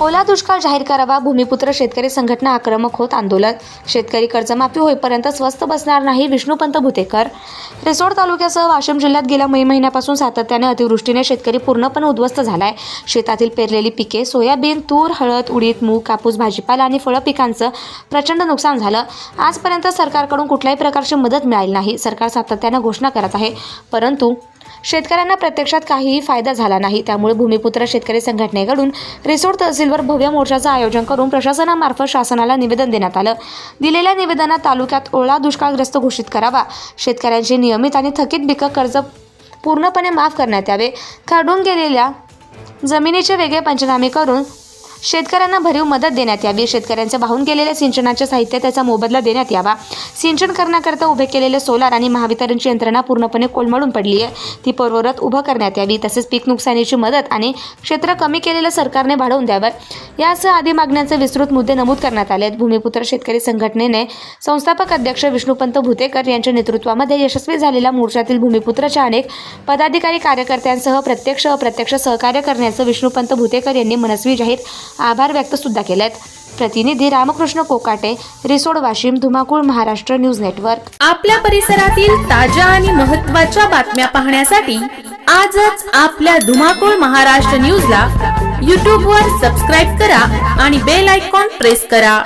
ओला दुष्काळ जाहीर करावा भूमिपुत्र शेतकरी संघटना आक्रमक होत आंदोलन. शेतकरी कर्जमाफी होईपर्यंत स्वस्त बसणार नाही विष्णुपंत भुतेकर. रिसोड तालुक्यासह वाशिम जिल्ह्यात गेल्या मे महिन्यापासून सातत्याने अतिवृष्टीने शेतकरी पूर्णपणे उद्ध्वस्त झालाय. शेतातील पेरलेली पिके सोयाबीन तूर हळद उडीद मूग कापूस भाजीपाला आणि फळं पिकांचं प्रचंड नुकसान झालं. आजपर्यंत सरकारकडून कुठल्याही प्रकारची मदत मिळाली नाही. सरकार सातत्यानं घोषणा करत आहे. परंतु शेतकऱ्यांना प्रत्यक्षात काहीही फायदा झाला नाही. त्यामुळे भूमिपुत्र शेतकरी संघटनेकडून रिसोड तहसीलवर भव्य मोर्चाचं आयोजन करून प्रशासनामार्फत शासनाला निवेदन देण्यात आलं. दिलेल्या निवेदनात तालुक्यात ओळा दुष्काळग्रस्त घोषित करावा. शेतकऱ्यांची नियमित आणि थकीत बिकं कर्ज पूर्णपणे माफ करण्यात यावे. खरडून गेलेल्या जमिनीचे वेगळे पंचनामे करून शेतकऱ्यांना भरीव मदत देण्यात यावी. शेतकऱ्यांचे वाहून गेलेल्या सिंचनाचे साहित्य त्याचा मोबदला देण्यात यावा. सिंचन करण्याकरता उभे केलेले सोलार आणि महावितरणची यंत्रणा पूर्णपणे कोलमडून पडली आहे ती पूर्वरत उभं करण्यात यावी. तसेच पीक नुकसानीची मदत आणि क्षेत्र कमी केलेलं सरकारने वाढवून द्यावं. यासह आदी मागण्यांचे विस्तृत मुद्दे नमूद करण्यात आले आहेत भूमिपुत्र शेतकरी संघटनेने संस्थापक अध्यक्ष विष्णुपंत भुतेकर यांच्या नेतृत्वामध्ये यशस्वी झालेल्या मोर्चातील भूमिपुत्रच्या अनेक पदाधिकारी कार्यकर्त्यांसह प्रत्यक्ष अप्रत्यक्ष सहकार्य करण्याचं विष्णुपंत भुतेकर यांनी मनस्वी जाहीर आभार व्यक्त सुद्धा आहेत प्रतिनिधी रामकृष्ण कोकाटे रिसोड वाशिम धुमाकूळ महाराष्ट्र न्यूज नेटवर्क. आपल्या परिसरातील ताज्या आणि महत्त्वाच्या बातम्या पाहण्यासाठी आजच आपल्या धुमाकूळ महाराष्ट्र न्यूजला यूट्यूबवर सबस्क्राईब करा आणि बेल आयकॉन प्रेस करा.